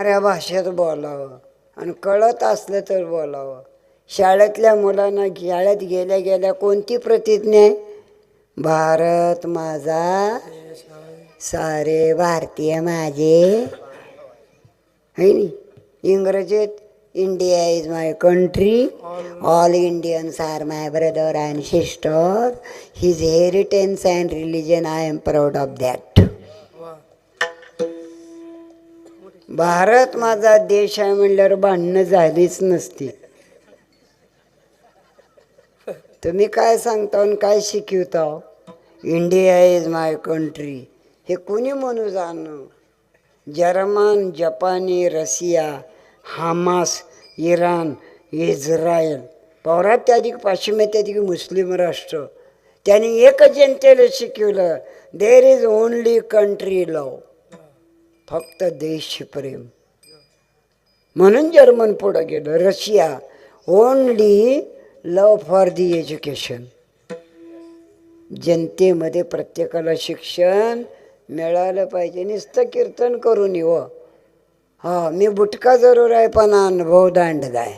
या भाषेत बोलावं आणि कळत असलं तर बोलावं. शाळेतल्या मुलांना शाळेत गेल्या गेल्या कोणती प्रतिज्ञा आहे? भारत माझा सारे भारतीय माझे. है नी? इंग्रजीत India is my country all Indians are my brother and sister his heritance and religion I am proud of that Bharat माझा देश आहे म्हणल्यावर भांडणं झालीच नसती. तुम्ही काय सांगता आणि काय शिकवता? इंडिया इज माय कंट्री हे कुणी म्हणू जाणं? जर्मन जपानी रशिया हामास इराण इस्रायल. पौरात्याधिक पाश्चिमात्याधिक मुस्लिम राष्ट्र. त्यांनी एक जनतेला शिकवलं there is only country love फक्त देशप्रेम. म्हणून जर्मन पुढं गेलं. Russia only love for the education जनतेमध्ये प्रत्येकाला शिक्षण मिळालं पाहिजे. नुसतं कीर्तन करून येऊ हो. हा. मी बुटका जरूर आहे पण अनुभव दांडगाय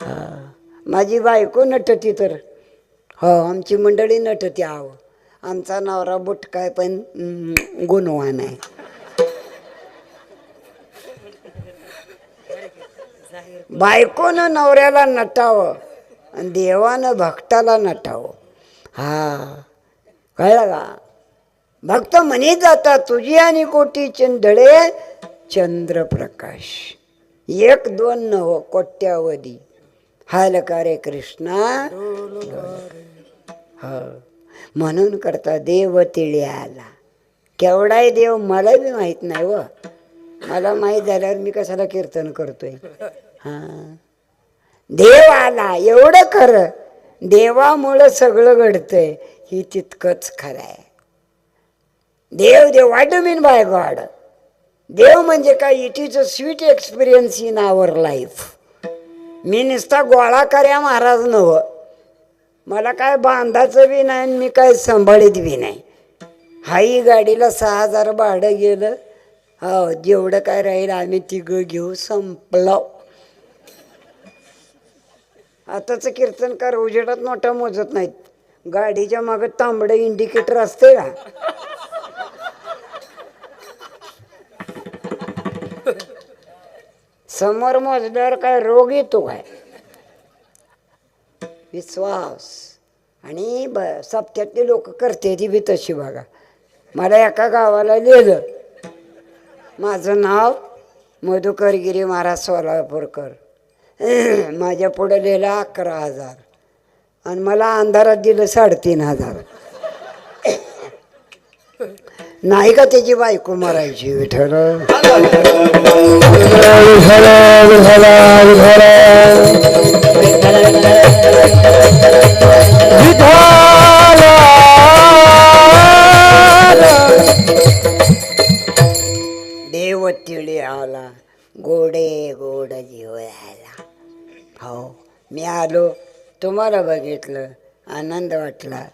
हा माझी बायको नटती तर. हो आमची मंडळी नटती. आहो आमचा नवरा बुटका आहे पण गुणवान आहे. बायकोनं नवऱ्याला नटावं आणि देवानं भक्ताला नटावं. हा कळलं का? भक्त म्हणे जातात तुझी आणि कोटी चिंधळे चंद्रप्रकाश. एक दोन नव कोट्यावधी. हाल का रे कृष्णा? ह. म्हणून करता देव तिळ्याला. केवढाही देव मला बी माहीत नाही व. मला माहीत झाल्यावर मी कशाला कीर्तन करतोय? देव आला एवढं खरं देवामुळं सगळं घडतंय ही तितकंच खरं आहे. देव देव वाट मीन बाय गॉड देव म्हणजे काय? It is a sweet experience in our life मी नुसता गोळा कर्या महाराज नव मला काय बांधाचं बी नाही आणि मी काय सांभाळीत बी नाही. हाई गाडीला सहा हजार भाडं गेलं. हो जेवढं काय राहील आम्ही तिघं घेऊ संपलं. आताचं कीर्तनकार उजेडात नोटा मोजत नाहीत? गाडीच्या मागं तांबडं इंडिकेटर असते का समोर मोजल्यावर काय रोग येतो काय? विश्वास. आणि ब सप्त्यातली लोक करते ती बी तशी बघा. मला एका गावाला लिहिलं माझं नाव मधुकरगिरी महाराज सोलापूरकर. माझ्या पुढे लिहिलं अकरा हजार. आणि मला अंधारात दिलं साडेतीन हजार. नाही का त्याची बायको मरायची विठ्ठल? देव तिळे आला गोडे गोड मी आलो तुम्हाला बघितलं आनंद वाटला.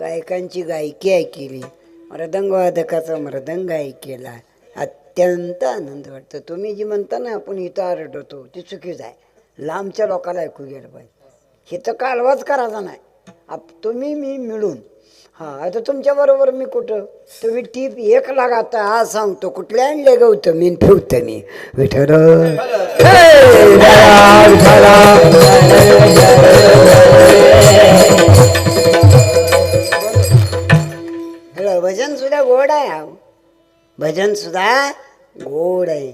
गायकांची गायकी ऐकली मृदंगवादकाचा मृदंग ऐकेला. अत्यंत आनंद वाटतो. तुम्ही जी म्हणता ना आपण इथं आरडतो ती चुकीच आहे. लांबच्या लोकांना ऐकू गेलं पाहिजे. हिथं कालवाच करायचा नाही. आप तुम्ही मी मिळून हा आता तुमच्या बरोबर मी कुठं? तुम्ही टीप एक लाख आता सांगतो कुठल्या आणले गवतं मी ठेवतं मी विठर हॅलो भजन सुद्धा गोड आहे अहो. भजन सुद्धा गोड आहे.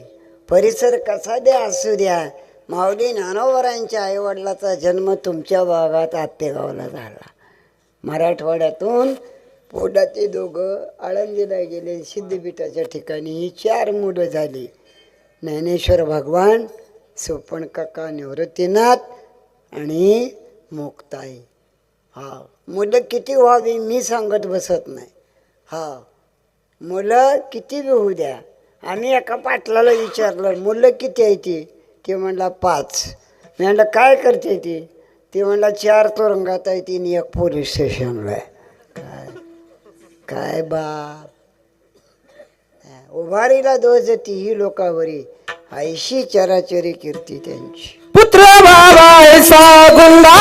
परिसर कसा द्या असू द्या. माऊली नानोवरांच्या आईवडिलाचा जन्म तुमच्या भागात आत्तेगावला झाला. मराठवाड्यातून पोटाचे दोघं आळंदीला गेले. सिद्धपीठाच्या ठिकाणी ही चार मुलं झाली. ज्ञानेश्वर भगवान सोपण काका निवृत्तीनाथ आणि मुक्ताई. हा मुलं किती व्हावी मी सांगत बसत नाही. हा मुलं किती बी होऊ द्या. आम्ही एका पाटलाला विचारलं मुलं किती आहे ती? ते म्हणला पाच. मी म्हणलं काय करते ती? ते म्हणला चार तुरुंगात आहे ती एक पोलीस स्टेशनला. आहे काय? काय बाप? उभारीला दोज ती ही लोकावरी. ऐशी चराचरी कीर्ती त्यांची. पुत्र बाबायचा गुंडा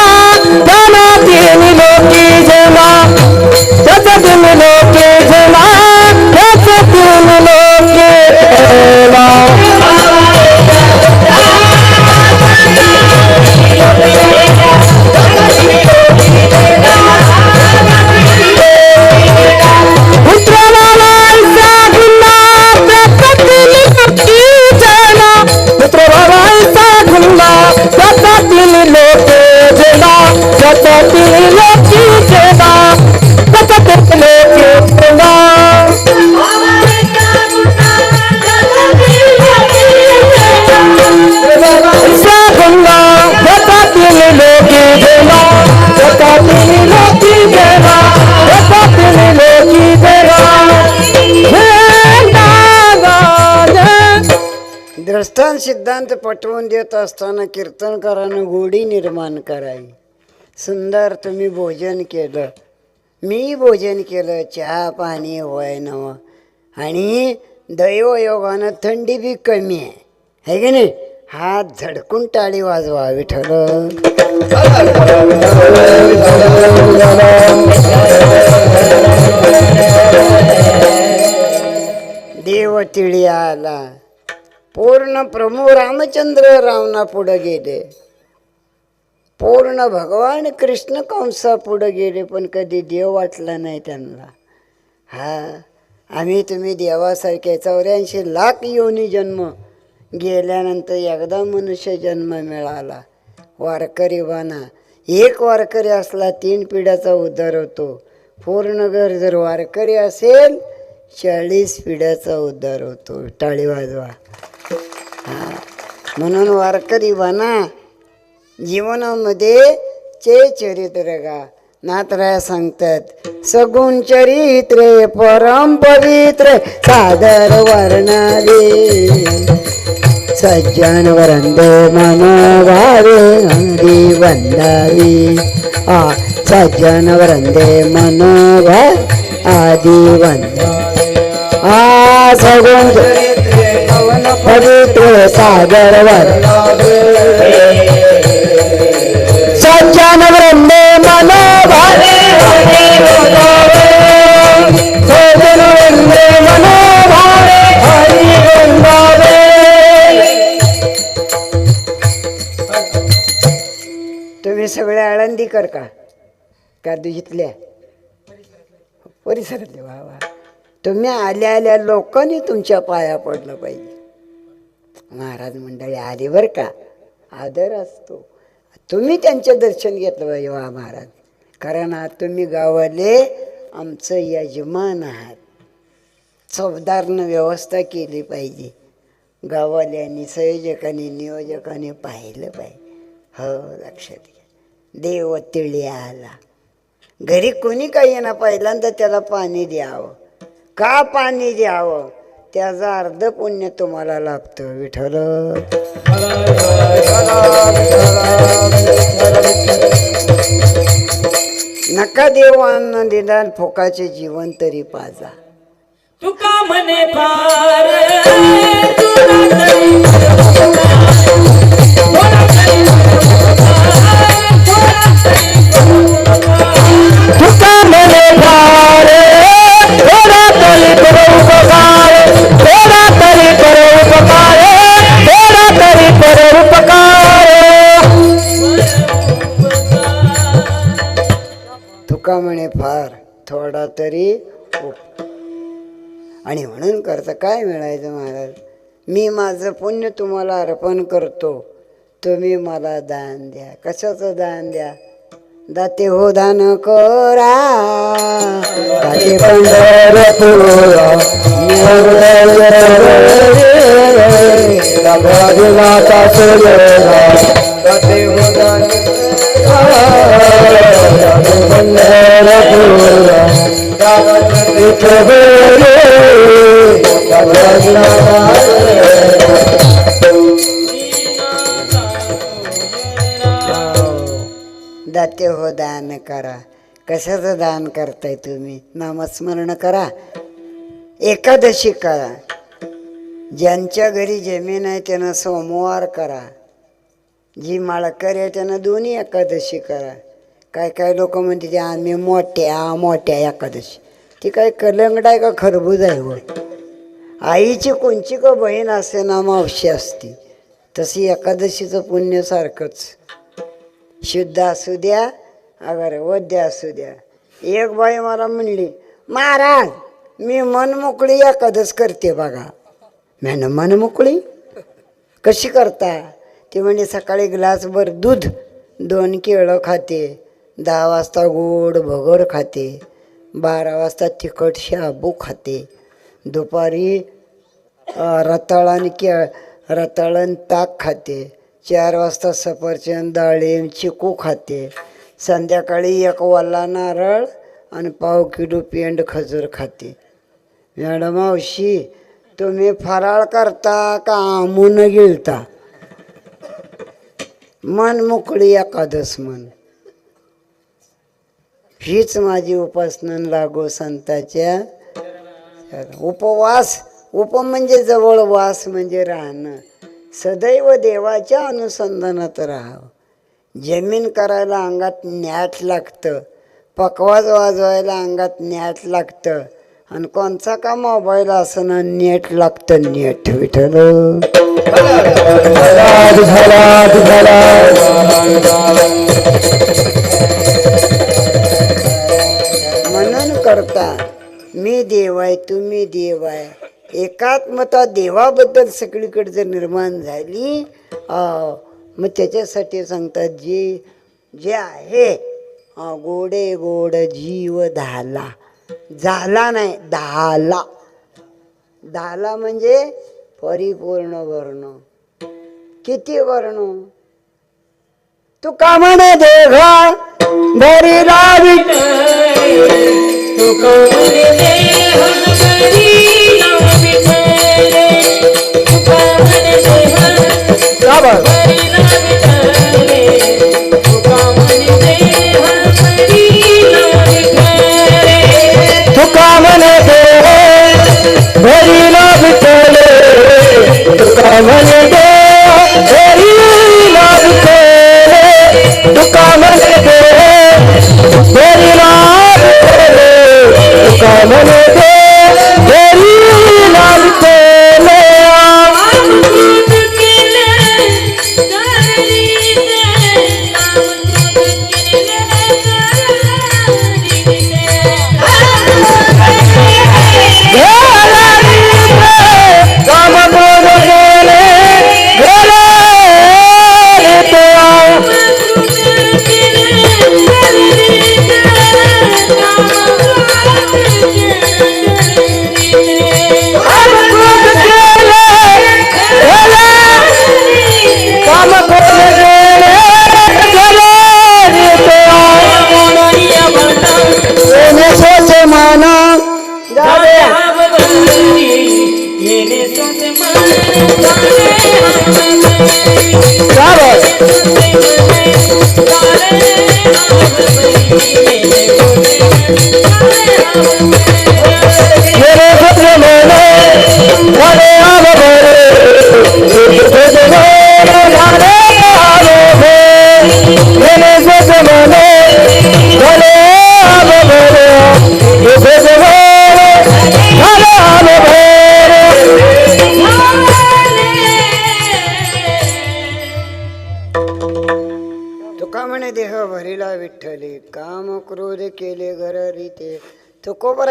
सिद्धांत पटवून देत असताना कीर्तनकारानं गोडी निर्माण करावी. सुंदर तुम्ही भोजन केलं. मी भोजन केलं चहा पाणी होय नव. आणि दैवयोगानं थंडी बी कमी आहे. है की नाही? हात झडकून टाळी वाजवा विठल देव तिळी आला. पूर्ण प्रभू रामचंद्र रावणा पुढं गेले. पूर्ण भगवान कृष्ण कंसा पुढं गेले पण कधी देव वाटला नाही त्यांना. हा आम्ही तुम्ही देवासारखे चौऱ्याऐंशी लाख योनी जन्म गेल्यानंतर एकदा मनुष्य जन्म मिळाला. वारकरी बाना एक वारकरी असला तीन पिढ्याचा उद्धार होतो. पूर्ण घर जर वारकरी असेल चाळीस पिढ्याचा उद्धार होतो. टाळी वाजवा. म्हणून वारकरी बना जीवनामध्ये चे चरित्र गा नातराया सांगतात सगुण चरित्रे परम पवित्र सादर वर्णाले सज्जन वरंदे मन अंगी हरी वंदावी. आ सज्जन वरंदे मन आदि वंद. आ सगुण पवित्र सागरवर. सज्जन ब्रह्मे मनोभावे सज्जन वृंदे मनोभावे हरि वृंदावे तुम्ही सगळे आळंदीकर का? का दुजितल्या परिसरातले वा वा. तुम्ही आल्या आल्या लोकांनी तुमच्या पाया पडलं पाहिजे. महाराज मंडळी आली बरं का? आदर असतो. तुम्ही त्यांचं दर्शन घेतलं पाहिजे वा महाराज. कारण आज तुम्ही गावाले आमचं यजमान आहात. चौदारनं व्यवस्था केली पाहिजे. गावाल्यांनी संयोजकांनी नियोजकांनी पाहिलं पाहिजे. हो लक्षात घ्या. देव तिळी आला. घरी कोणी काही ना पहिल्यांदा त्याला पाणी द्यावं. का पाणी द्यावं? त्याचं अर्ध पुण्य तुम्हाला लाभतं विठ्ठल. नका देव अन्न निदान फोकाचे जीवन तरी पाजा. तुका म्हणे पा आणि म्हणून करता काय मिळायचं महाराज? मी माझं पुण्य तुम्हाला अर्पण करतो. तुम्ही मला दान द्या. कशाचं दान द्या? दाते हो दान करा. दाते पंढरपुरा दाते हो दान दाते हो दान करा. कशाचं दान करताय तुम्ही? नामस्मरण करा. एकादशी करा. ज्यांच्या घरी जमीन आहे त्यानं सोमवार करा. जी माळकर आहे त्यांना दोन्ही एकादशी करा. काय काय लोक म्हणते ते आम्ही मोठ्या मोठ्या एकादशी. ती काय कलंगड आहे का खरबूज आहे व आईची कोणची का बहीण असे ना मावशी असती? तशी एकादशीचं पुण्य सारखंच. शुद्ध असू द्या अगर वद्य असू द्या. एक बाई मला म्हणली महाराज मी मनमोकळी एकादस करते बघा. मॅन मनमोकळी? कशी करता? ती म्हणजे सकाळी ग्लासभर दूध दोन केळं खाते दहा वाजता गोड भगर खाते. बारा वाजता तिखट शाबू खाते. दुपारी रताळ आणि केळ रताळ आणि ताक खाते. चार वाजता सफरचंद डाळिंब चिकू खाते. संध्याकाळी एक वल्ला नारळ आणि पाव किलो पेंड खजूर खाते. मॅडम मावशी तुम्ही फराळ करता का आमून गिळता? मन मोकळी एकादस मन हीच माझी उपासना लागो संताच्या. उपवास उप म्हणजे जवळ वास म्हणजे राहणं. सदैव देवाच्या अनुसंधानात राहावं. जमीन करायला अंगात न्याट लागतं. पकवाज वाजवायला अंगात न्याट लागतं. आणि कोणचा का मोबाईल असं ना नेट लागतं नेट विठल झाला करता. मी देव आहे तुम्ही देव आहे. एकात्मता देवाबद्दल सगळीकडे जर निर्माण झाली मग त्याच्यासाठी सांगतात जे जे आहे गोडे गोड जीव धाला. झाला नाही दहाला दहाला म्हणजे परिपूर्ण वर्ण. किती वर्ण? तू का म्हणे देघा भरीला विठ्ठल तुका म्हणे दे भरीला विठ्ठले तुका म्हणे दे भरीला तुका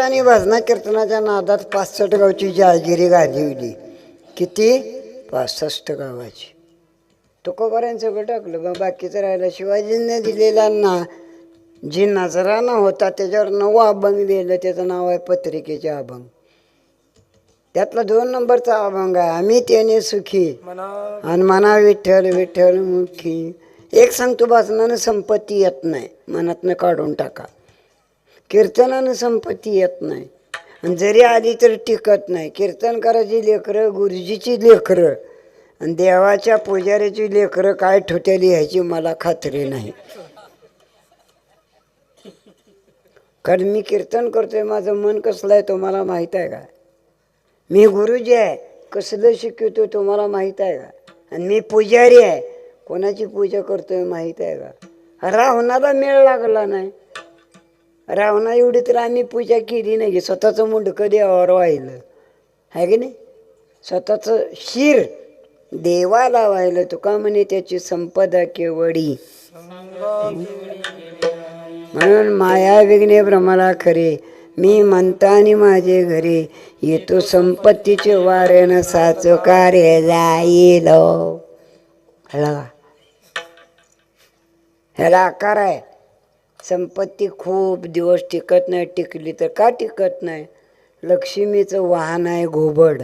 तुकोबराने भजना कीर्तनाच्या नादात पासष्ट गावची जहागिरी गाजवली. किती? पासष्ट गावाची. तुकोबऱ्यानं सगळं टाकलं. मग बाकीचं राहिलं. शिवाजींनी दिलेला ना जी नजराना होता त्याच्यावर नवं अभंग दिलं त्याचं नाव आहे पत्रिकेचे अभंग. त्यातला दोन नंबरचा अभंग आहे आम्ही त्याने सुखी आणि मना विठ्ठल विठ्ठल मुखी. एक सांगतो वाचनानं संपत्ती येत नाही. मनातनं काढून टाका. कीर्तनानं संपत्ती येत नाही. आणि जरी आली तरी टिकत नाही. कीर्तन करायची लेकरं गुरुजीची लेकरं आणि देवाच्या पुजाऱ्याची लेकरं काय ठोट्याली ह्याची मला खात्री नाही. कारण मी कीर्तन करतोय माझं मन कसलं आहे तुम्हाला माहीत आहे का? मी गुरुजी आहे कसलं शिकवतो तुम्हाला माहीत आहे का? आणि मी पुजारी आहे कोणाची पूजा करतोय माहीत आहे का? रावणाला मेळ लागला नाही. रावणा एवढी तर आम्ही पूजा केली नाही स्वतःचं मुंडकं देवावर व्हायलं आहे की नाही? स्वतःचं शिर देवाला व्हायलं तुका म्हणे त्याची संपदा केवडी म्हणून माया विघ्ने भ्रमला खरे. मी म्हणतानी माझे घरी येतो संपत्तीचे वारेन साचो कार्य जाईल कळलं ह्याला आकार आहे. संपत्ती खूप दिवस टिकत नाही टिकली तर का टिकत नाही? लक्ष्मीचं वाहन आहे घोबड.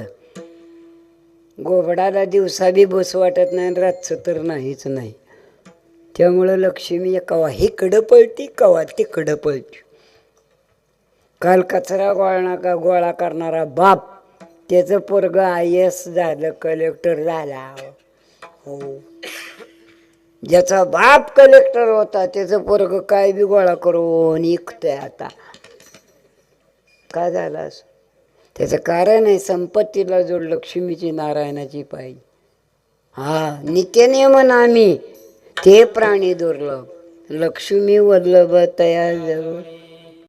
घोबडाला दिवसा बी बस वाटत नाही आणि रातचं तर नाहीच नाही. त्यामुळं लक्ष्मी कवा इकडं पळती कवा तिकडं पळती. काल कचरा गोळा का गोळा करणारा बाप त्याचं पोरग आय एस झालं कलेक्टर झाला. हो. ज्याचा बाप कलेक्टर होता त्याचं पोरग काय बी गोळा करून इकतोय आता. काय झालं असं? त्याचं कारण आहे संपत्तीला जोड लक्ष्मीची नारायणाची पाहिजे हा नित्यनियमन आम्ही ते प्राणी दुर्लभ. लक्ष्मी वल्लभ तया जरूर